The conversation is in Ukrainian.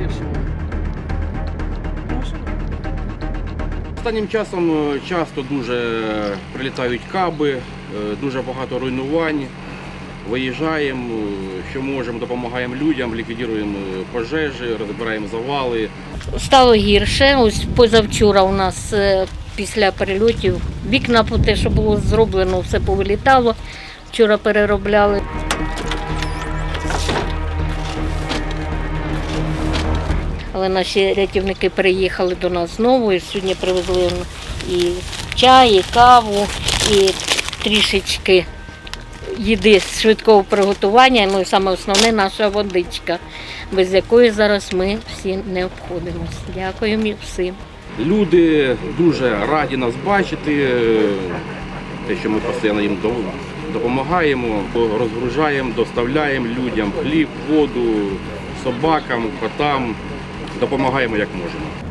скорее всего. Останнім часом е, часто дуже прилітають каби, е, дуже багато руйнувань. Виїжджаємо, е, що можемо, допомагаємо людям, ліквідуємо е, пожежі, розбираємо завали. Стало гірше. Ось позавчора у нас е, після перельотів вікна по те, що було зроблено, все повилітало. Вчора переробляли. Але наші рятівники переїхали до нас знову і сьогодні привезли і чай, і каву, і трішечки їди з швидкого приготування. Ну і саме основне наша водичка, без якої зараз ми всі не обходимося. Дякуємо всім. Люди дуже раді нас бачити, те, що ми постійно їм допомагаємо, розгружаємо, доставляємо людям хліб, воду, собакам, котам, допомагаємо як можемо.